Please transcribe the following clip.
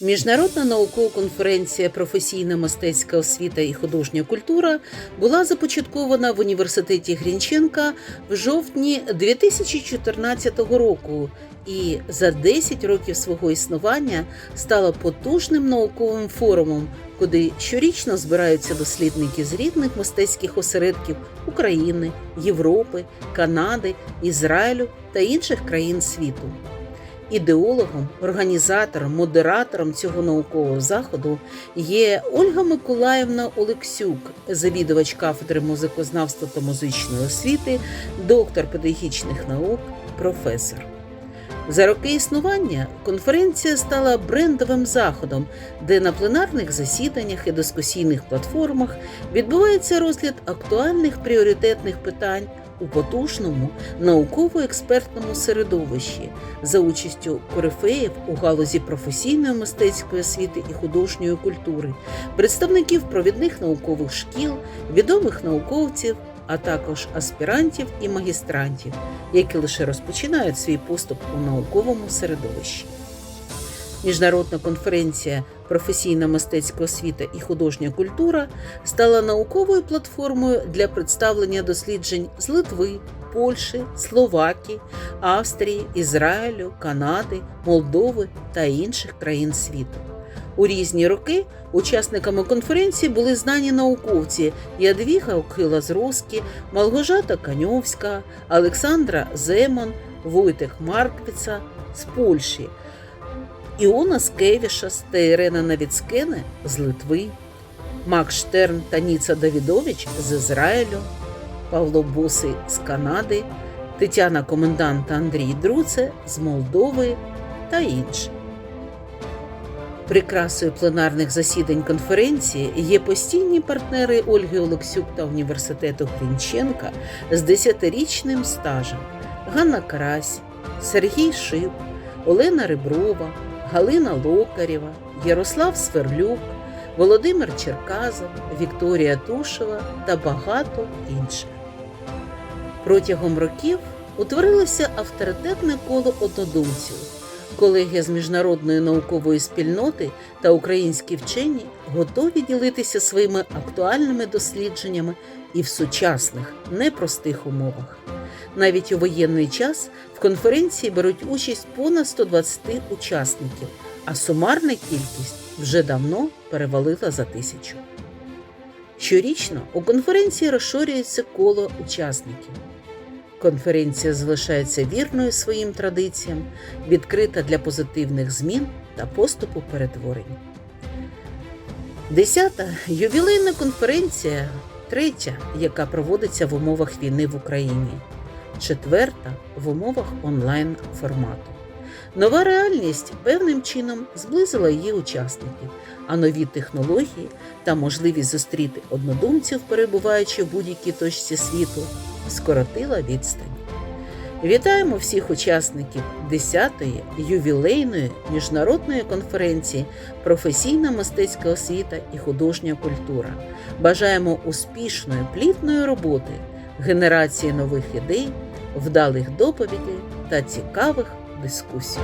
Міжнародна наукова конференція Професійна мистецька освіта і художня культура була започаткована в університеті Грінченка в жовтні 2014 року і за 10 років свого існування стала потужним науковим форумом, куди щорічно збираються дослідники з рідних мистецьких осередків України, Європи, Канади, Ізраїлю та інших країн світу. Ідеологом, організатором, модератором цього наукового заходу є Ольга Миколаївна Олексюк, завідувач кафедри музикознавства та музичної освіти, доктор педагогічних наук, професор. За роки існування конференція стала брендовим заходом, де на пленарних засіданнях і дискусійних платформах відбувається розгляд актуальних пріоритетних питань у потужному науково-експертному середовищі за участю корифеїв у галузі професійної мистецької освіти і художньої культури, представників провідних наукових шкіл, відомих науковців, а також аспірантів і магістрантів, які лише розпочинають свій поступ у науковому середовищі. Міжнародна конференція Професійна мистецька освіта і художня культура стала науковою платформою для представлення досліджень з Литви, Польщі, Словакії, Австрії, Ізраїлю, Канади, Молдови та інших країн світу. У різні роки учасниками конференції були знані науковці Ядвіга Окила з Роски, Малгожата Каньовська, Олександра Земан, Войтех Марквіца з Польщі, Іона Скевішас та Ірена Навіцкене з Литви, Макс Штерн та Ніца Давідович з Ізраїлю, Павло Босий з Канади, Тетяна Комендант та Андрій Друце з Молдови та інші. Прикрасою пленарних засідань конференції є постійні партнери Ольги Олексюк та університету Грінченка з 10-річним стажем. Ганна Карась, Сергій Шип, Олена Реброва, Галина Локарєва, Ярослав Сверлюк, Володимир Черказов, Вікторія Тушева та багато інших. Протягом років утворилося авторитетне коло однодумців. Колеги з міжнародної наукової спільноти та українські вчені готові ділитися своїми актуальними дослідженнями і в сучасних, непростих умовах. Навіть у воєнний час в конференції беруть участь понад 120 учасників, а сумарна кількість вже давно перевалила за тисячу. Щорічно у конференції розширюється коло учасників. Конференція залишається вірною своїм традиціям, відкрита для позитивних змін та поступу перетворень. Десята ювілейна конференція, третя, яка проводиться в умовах війни в Україні, четверта в умовах онлайн формату. Нова реальність певним чином зблизила її учасників, а нові технології та можливість зустріти однодумців, перебуваючи в будь-якій точці світу, скоротила відстань. Вітаємо всіх учасників 10-ї ювілейної міжнародної конференції Професійна мистецька освіта і художня культура. Бажаємо успішної плідної роботи, генерації нових ідей, вдалих доповідей та цікавих дискусій.